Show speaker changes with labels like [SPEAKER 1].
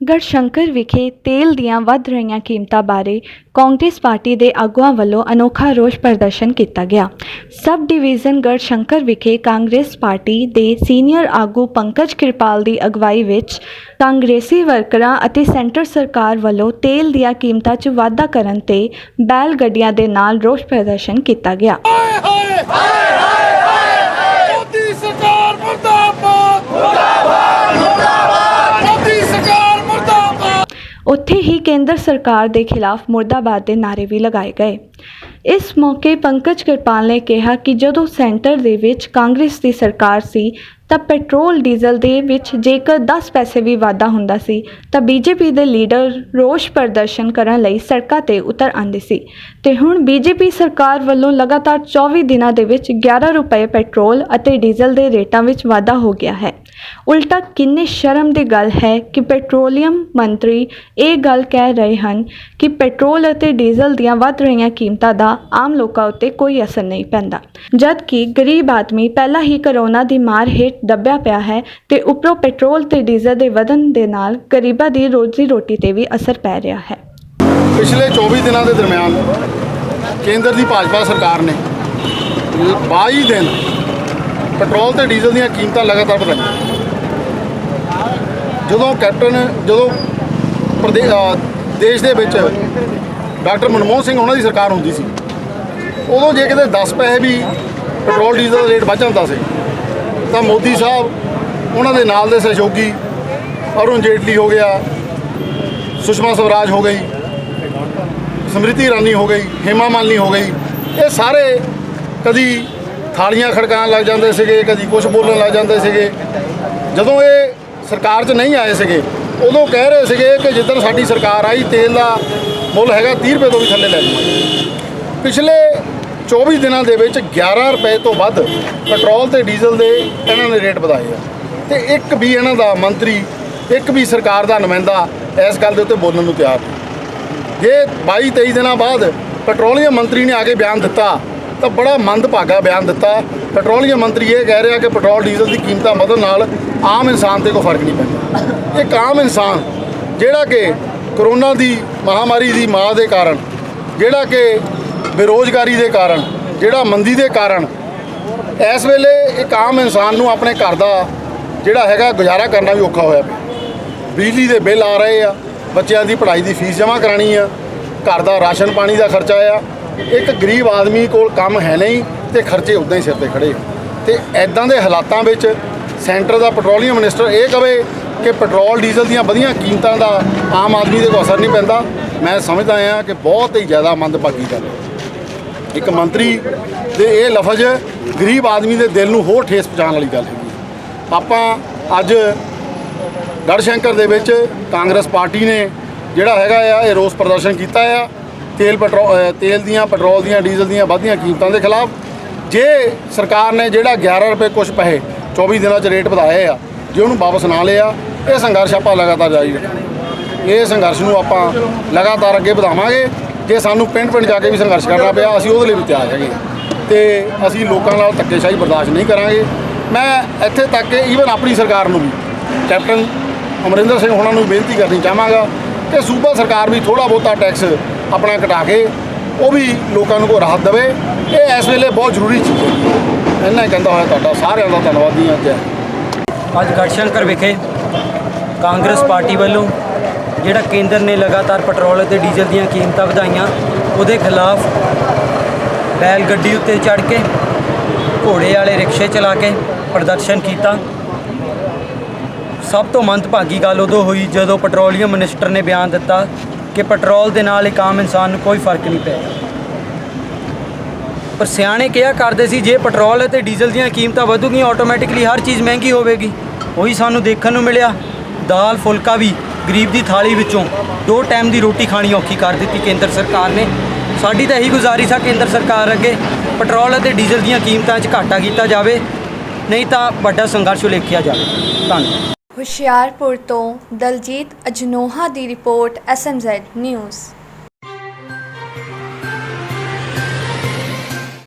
[SPEAKER 1] ਗੜਸ਼ੰਕਰ ਵਿਖੇ ਤੇਲ ਦੀਆਂ ਵੱਧ ਰਹੀਆਂ ਕੀਮਤਾਂ ਬਾਰੇ ਕਾਂਗਰਸ ਪਾਰਟੀ ਦੇ ਆਗੂਆਂ ਵੱਲੋਂ ਅਨੋਖਾ ਰੋਸ ਪ੍ਰਦਰਸ਼ਨ ਕੀਤਾ ਗਿਆ। ਸਬ ਡਿਵੀਜ਼ਨ ਗੜਸ਼ੰਕਰ ਵਿਖੇ ਕਾਂਗਰਸ ਪਾਰਟੀ ਦੇ ਸੀਨੀਅਰ ਆਗੂ ਪੰਕਜ ਕਿਰਪਾਲ ਦੀ ਅਗਵਾਈ ਵਿੱਚ ਕਾਂਗਰਸੀ ਵਰਕਰਾਂ ਅਤੇ ਸੈਂਟਰ ਸਰਕਾਰ ਵੱਲੋਂ ਤੇਲ ਦੀਆਂ ਕੀਮਤਾਂ 'ਚ ਵਾਧਾ ਕਰਨ ਤੇ ਬੈਲ ਗੱਡੀਆਂ ਦੇ ਨਾਲ ਰੋਸ ਪ੍ਰਦਰਸ਼ਨ ਕੀਤਾ ਗਿਆ।
[SPEAKER 2] ਹਾਏ ਹਾਏ ਹਾਏ ਮੋਦੀ ਸਰਕਾਰ ਮੁਰਦਾਬਾਦ ਮੁਰਦਾਬਾਦ ਮੁਰਦਾਬਾਦ ਮੋਦੀ ਸਰਕਾਰ ਮੁਰਦਾਬਾਦ
[SPEAKER 1] ਉੱਥੇ ਹੀ ਕੇਂਦਰ ਸਰਕਾਰ ਦੇ ਖਿਲਾਫ ਮੁਰਦਾਬਾਦ ਦੇ ਨਾਅਰੇ ਵੀ ਲਗਾਏ ਗਏ। ਇਸ ਮੌਕੇ ਪੰਕਜ ਕਿਰਪਾਲ ਨੇ ਕਿਹਾ ਕਿ ਜਦੋਂ ਸੈਂਟਰ ਦੇ ਵਿੱਚ ਕਾਂਗਰਸ ਦੀ ਸਰਕਾਰ ਸੀ, ਤਾਂ ਪੈਟਰੋਲ ਡੀਜ਼ਲ ਦੇ ਵਿੱਚ ਜੇਕਰ 10 ਪੈਸੇ ਵੀ ਵਾਧਾ ਹੁੰਦਾ ਸੀ, ਤਾਂ ਬੀਜੇਪੀ ਦੇ ਲੀਡਰ ਰੋਸ ਪ੍ਰਦਰਸ਼ਨ ਕਰਨ ਲਈ ਸੜਕਾਂ ਤੇ ਉਤਰ ਆਉਂਦੇ ਸੀ। ਤੇ ਹੁਣ ਬੀਜੇਪੀ ਸਰਕਾਰ ਵੱਲੋਂ ਲਗਾਤਾਰ 24 ਦਿਨਾਂ ਦੇ ਵਿੱਚ 11 ਰੁਪਏ ਪੈਟਰੋਲ ਅਤੇ ਡੀਜ਼ਲ ਦੇ ਰੇਟਾਂ ਵਿੱਚ ਵਾਧਾ ਹੋ ਗਿਆ ਹੈ। ਉਲਟਾ ਕਿੰਨੇ ਸ਼ਰਮ ਦੀ ਗੱਲ ਹੈ ਕਿ ਪੈਟਰੋਲੀਅਮ ਮੰਤਰੀ ਇਹ ਗੱਲ ਕਹਿ ਰਹੇ ਹਨ ਕਿ ਪੈਟਰੋਲ ਅਤੇ ਡੀਜ਼ਲ ਦੀਆਂ ਵੱਧ ਰਹੀਆਂ ਕੀਮਤਾਂ ਦਾ ਆਮ ਲੋਕਾਂ ਉੱਤੇ ਕੋਈ ਅਸਰ ਨਹੀਂ ਪੈਂਦਾ। ਜਦ ਕਿ ਗਰੀਬ ਆਦਮੀ ਪਹਿਲਾਂ ਹੀ ਕਰੋਨਾ ਦੀ ਮਾਰ ਹੇਠ ਦੱਬਿਆ ਪਿਆ ਹੈ ਤੇ ਉੱਪਰੋਂ ਪੈਟਰੋਲ ਤੇ ਡੀਜ਼ਲ ਦੇ ਵਧਣ ਦੇ ਨਾਲ ਗਰੀਬਾਂ ਦੀ ਰੋਜ਼ੀ ਰੋਟੀ ਤੇ ਵੀ ਅਸਰ ਪੈ ਰਿਹਾ ਹੈ।
[SPEAKER 2] ਪਿਛਲੇ 24 ਦਿਨਾਂ ਦੇ ਦਰਮਿਆਨ ਕੇਂਦਰ ਦੀ ਭਾਜਪਾ ਸਰਕਾਰ ਨੇ 22 ਦਿਨ ਪੈਟਰੋਲ ਤੇ ਡੀਜ਼ਲ ਦੀਆਂ ਕੀਮਤਾਂ ਲਗਾਤਾਰ ਵਧਾਈਆਂ। ਜਦੋਂ ਕੈਪਟਨ, ਜਦੋਂ ਪ੍ਰਦੇ- ਦੇਸ਼ ਦੇ ਵਿੱਚ ਡਾਕਟਰ ਮਨਮੋਹਨ ਸਿੰਘ ਉਹਨਾਂ ਦੀ ਸਰਕਾਰ ਹੁੰਦੀ ਸੀ, ਉਦੋਂ ਜੇ ਕਿਤੇ 10 ਪੈਸੇ ਵੀ ਪੈਟਰੋਲ, ਡੀਜ਼ਲ ਦਾ ਰੇਟ ਵੱਧ ਜਾਂਦਾ ਸੀ, ਤਾਂ ਮੋਦੀ ਸਾਹਿਬ ਉਹਨਾਂ ਦੇ ਨਾਲ ਦੇ ਸਹਿਯੋਗੀ ਅਰੁਣ ਜੇਟਲੀ ਹੋ ਗਿਆ, ਸੁਸ਼ਮਾ ਸਵਰਾਜ ਹੋ ਗਈ, ਸਮ੍ਰਿਤੀ ਇਰਾਨੀ ਹੋ ਗਈ, ਹੇਮਾ ਮਾਲਿਨੀ ਹੋ ਗਈ, ਇਹ ਸਾਰੇ ਕਦੀ ਥਾਲੀਆਂ ਖੜਕਾਉਣ ਲੱਗ ਜਾਂਦੇ ਸੀਗੇ, ਕਦੀ ਕੁਝ ਬੋਲਣ ਲੱਗ ਜਾਂਦੇ ਸੀਗੇ, ਜਦੋਂ ਇਹ ਸਰਕਾਰ 'ਚ ਨਹੀਂ ਆਏ ਸੀਗੇ। ਉਦੋਂ ਕਹਿ ਰਹੇ ਸੀਗੇ ਕਿ ਜਿੱਦਣ ਸਾਡੀ ਸਰਕਾਰ ਆਈ, ਤੇਲ ਦਾ ਮੁੱਲ ਹੈਗਾ 30 ਰੁਪਏ ਤੋਂ ਵੀ ਥੱਲੇ ਲੈ ਜਾਵਾਂਗੇ ਪਿਛਲੇ 24 ਦਿਨਾਂ ਦੇ ਵਿੱਚ 11 ਰੁਪਏ ਤੋਂ ਵੱਧ ਪੈਟਰੋਲ ਤੇ ਡੀਜ਼ਲ ਦੇ ਇਹਨਾਂ ਨੇ ਰੇਟ ਵਧਾਏ ਆ। ਤੇ ਇੱਕ ਵੀ ਇਹਨਾਂ ਦਾ ਮੰਤਰੀ, ਇੱਕ ਵੀ ਸਰਕਾਰ ਦਾ ਨੁਮਾਇੰਦਾ ਇਸ ਗੱਲ ਦੇ ਉੱਤੇ ਬੋਲਣ ਨੂੰ ਤਿਆਰ। ਜੇ 22 23 ਦਿਨਾਂ ਬਾਅਦ ਪੈਟਰੋਲੀਅਮ ਮੰਤਰੀ ਨੇ ਆ ਕੇ ਬਿਆਨ ਦਿੱਤਾ ਤਾਂ ਬੜਾ ਮੰਦਭਾਗਾ ਬਿਆਨ ਦਿੱਤਾ। ਪੈਟਰੋਲੀਅਮ ਮੰਤਰੀ ਇਹ ਕਹਿ ਰਿਹਾ ਕਿ ਪੈਟਰੋਲ, ਡੀਜ਼ਲ ਦੀ ਕੀਮਤਾਂ ਵਧਣ ਨਾਲ ਆਮ ਇਨਸਾਨ ਤੇ ਕੋਈ ਫ਼ਰਕ ਨਹੀਂ ਪੈਂਦਾ। ਇੱਕ ਆਮ ਇਨਸਾਨ ਜਿਹੜਾ ਕਿ ਕਰੋਨਾ ਦੀ ਮਹਾਮਾਰੀ ਦੀ ਮਾਰ ਦੇ ਕਾਰਨ, ਜਿਹੜਾ ਕਿ ਬੇਰੋਜ਼ਗਾਰੀ ਦੇ ਕਾਰਨ, ਜਿਹੜਾ ਮੰਦੀ ਦੇ ਕਾਰਨ, ਇਸ ਵੇਲੇ ਇੱਕ ਆਮ ਇਨਸਾਨ ਨੂੰ ਆਪਣੇ ਘਰ ਦਾ ਜਿਹੜਾ ਹੈਗਾ ਗੁਜ਼ਾਰਾ ਕਰਨਾ ਵੀ ਔਖਾ ਹੋਇਆ ਬਿਜਲੀ ਦੇ ਬਿੱਲ ਆ ਰਹੇ ਆ, ਬੱਚਿਆਂ ਦੀ ਪੜ੍ਹਾਈ ਦੀ ਫੀਸ ਜਮ੍ਹਾਂ ਕਰਾਣੀ ਆ, ਘਰ ਦਾ ਰਾਸ਼ਨ ਪਾਣੀ ਦਾ ਖਰਚਾ ਆ ਇੱਕ ਗਰੀਬ ਆਦਮੀ ਕੋਲ ਕੰਮ ਹੈ ਨਹੀਂ ਤੇ ਖਰਚੇ ਉਦਾਂ ਹੀ ਸਿਰ ਤੇ ਖੜੇ ਆ। ਤੇ ਐਦਾਂ ਦੇ ਹਾਲਾਤਾਂ ਵਿੱਚ ਸੈਂਟਰ ਦਾ ਪੈਟਰੋਲੀਅਮ ਮਿਨਿਸਟਰ ਇਹ ਕਵੇ ਕਿ ਪੈਟਰੋਲ, ਡੀਜ਼ਲ ਦੀਆਂ ਵਧੀਆਂ ਕੀਮਤਾਂ ਦਾ ਆਮ ਆਦਮੀ ਦੇ ਕੋਲ ਅਸਰ ਨਹੀਂ ਪੈਂਦਾ। ਮੈਂ ਸਮਝਦਾ ਆ ਕਿ ਬਹੁਤ ਹੀ ਜ਼ਿਆਦਾ ਮੰਦਭਾਗੀ ਗੱਲ ਇੱਕ ਮੰਤਰੀ ਦੇ ਇਹ ਲਫ਼ਜ਼ ਗਰੀਬ ਆਦਮੀ ਦੇ ਦਿਲ ਨੂੰ ਹੋਰ ਠੇਸ ਪਹੁੰਚਾਉਣ ਵਾਲੀ ਗੱਲ ਹੈਗੀ ਆਪਾਂ ਅੱਜ ਗੜਸ਼ੰਕਰ ਦੇ ਵਿੱਚ ਕਾਂਗਰਸ ਪਾਰਟੀ ਨੇ ਜਿਹੜਾ ਹੈਗਾ ਆ, ਇਹ ਰੋਸ ਪ੍ਰਦਰਸ਼ਨ ਕੀਤਾ ਆ। ਤੇਲ ਪੈਟਰੋਲ ਤੇਲ ਦੀਆਂ, ਪੈਟਰੋਲ ਦੀਆਂ, ਡੀਜ਼ਲ ਦੀਆਂ ਵਧੀਆਂ ਕੀਮਤਾਂ ਦੇ ਖਿਲਾਫ ਜੇ ਸਰਕਾਰ ਨੇ ਜਿਹੜਾ 11 ਰੁਪਏ ਕੁਝ ਪੈਸੇ 24 ਦਿਨਾਂ 'ਚ ਰੇਟ ਵਧਾਏ ਆ, ਜੇ ਉਹਨੂੰ ਵਾਪਸ ਨਾ ਲਿਆ, ਇਹ ਸੰਘਰਸ਼ ਆਪਾਂ ਲਗਾਤਾਰ ਜਾਰੀ ਰੱਖਾਂਗੇ। ਇਹ ਸੰਘਰਸ਼ ਨੂੰ ਆਪਾਂ ਲਗਾਤਾਰ ਅੱਗੇ ਵਧਾਵਾਂਗੇ। ਜੇ ਸਾਨੂੰ ਪਿੰਡ ਪਿੰਡ ਜਾ ਕੇ ਵੀ ਸੰਘਰਸ਼ ਕਰਨਾ ਪਿਆ, ਅਸੀਂ ਉਹਦੇ ਲਈ ਵੀ ਤਿਆਰ ਹੈਗੇ ਤੇ ਅਸੀਂ ਲੋਕਾਂ ਨਾਲ ਧੱਕੇਸ਼ਾਹੀ ਬਰਦਾਸ਼ਤ ਨਹੀਂ ਕਰਾਂਗੇ। ਮੈਂ ਇੱਥੇ ਤੱਕ ਕਿ ਈਵਨ ਆਪਣੀ ਸਰਕਾਰ ਨੂੰ ਵੀ, ਕੈਪਟਨ ਅਮਰਿੰਦਰ ਸਿੰਘ ਹੋਣਾ ਨੂੰ ਬੇਨਤੀ ਕਰਨੀ ਚਾਹਾਂਗਾ ਕਿ ਸੂਬਾ ਸਰਕਾਰ ਵੀ ਥੋੜਾ ਬਹੁਤਾ ਟੈਕਸ ਆਪਣਾ ਘਟਾ ਕੇ ਉਹ ਵੀ ਲੋਕਾਂ ਨੂੰ ਕੋਈ ਰਾਹਤ ਦੇਵੇ। ਇਹ ਇਸ ਵੇਲੇ ਬਹੁਤ ਜ਼ਰੂਰੀ ਚੀਜ਼ ਹੈ। ਇੰਨਾ ਕਹਿੰਦਾ ਹੋਇਆ ਤੁਹਾਡਾ, ਸਾਰਿਆਂ ਦਾ ਧੰਨਵਾਦੀ ਹਾਂ ਜੈ
[SPEAKER 3] ਅੱਜ। ਗੜਸ਼ੰਕਰ ਵਿਖੇ ਕਾਂਗਰਸ ਪਾਰਟੀ ਵੱਲੋਂ ਜਿਹੜਾ ਕੇਂਦਰ ਨੇ ਲਗਾਤਾਰ ਪੈਟਰੋਲ ਅਤੇ ਡੀਜ਼ਲ ਦੀਆਂ ਕੀਮਤਾਂ ਵਧਾਈਆਂ, ਉਹਦੇ ਖਿਲਾਫ ਬੈਲ ਗੱਡੀ ਉੱਤੇ ਚੜ੍ਹ ਕੇ, ਘੋੜੇ ਵਾਲੇ ਰਿਕਸ਼ੇ ਚਲਾ ਕੇ ਪ੍ਰਦਰਸ਼ਨ ਕੀਤਾ। ਸਭ ਤੋਂ ਮੰਦਭਾਗੀ ਗੱਲ ਉਦੋਂ ਹੋਈ ਜਦੋਂ ਪੈਟਰੋਲੀਅਮ ਮਿਨਿਸਟਰ ਨੇ ਬਿਆਨ ਦਿੱਤਾ ਕਿ ਪੈਟਰੋਲ ਦੇ ਨਾਲ ਇੱਕ ਆਮ ਇਨਸਾਨ ਨੂੰ ਕੋਈ ਫ਼ਰਕ ਨਹੀਂ ਪਏਗਾ ਪਰ ਸਿਆਣੇ ਕਿਹਾ ਕਰਦੇ ਸੀ, ਜੇ ਪੈਟਰੋਲ ਅਤੇ ਡੀਜ਼ਲ ਦੀਆਂ ਕੀਮਤਾਂ ਵਧੂਗੀਆਂ, ਆਟੋਮੈਟਿਕਲੀ ਹਰ ਚੀਜ਼ ਮਹਿੰਗੀ ਹੋਵੇਗੀ। ਉਹੀ ਸਾਨੂੰ ਦੇਖਣ ਨੂੰ ਮਿਲਿਆ, ਦਾਲ, ਫੁਲਕਾ ਵੀ ਗਰੀਬ ਦੀ ਥਾਲੀ ਵਿੱਚੋਂ ਦੋ ਟਾਈਮ ਦੀ ਰੋਟੀ ਖਾਣੀ ਔਖੀ ਕਰ ਦਿੱਤੀ ਕੇਂਦਰ ਸਰਕਾਰ ਨੇ। ਸਾਡੀ ਤਾਂ ਇਹੀ ਗੁਜ਼ਾਰਿਸ਼ ਆ ਕੇਂਦਰ ਸਰਕਾਰ ਅੱਗੇ ਪੈਟਰੋਲ ਅਤੇ ਡੀਜ਼ਲ ਦੀਆਂ ਕੀਮਤਾਂ 'ਚ ਘਾਟਾ ਕੀਤਾ ਜਾਵੇ, ਨਹੀਂ ਤਾਂ ਵੱਡਾ ਸੰਘਰਸ਼ ਉਲੇਖਿਆ ਜਾਵੇ। ਧੰਨਵਾਦ।
[SPEAKER 1] ਹੁਸ਼ਿਆਰਪੁਰ ਤੋਂ ਦਲਜੀਤ ਅਜਨੋਹਾ ਦੀ ਰਿਪੋਰਟ ਐਸਐਮਜ਼ੈਡ ਨਿਊਜ਼।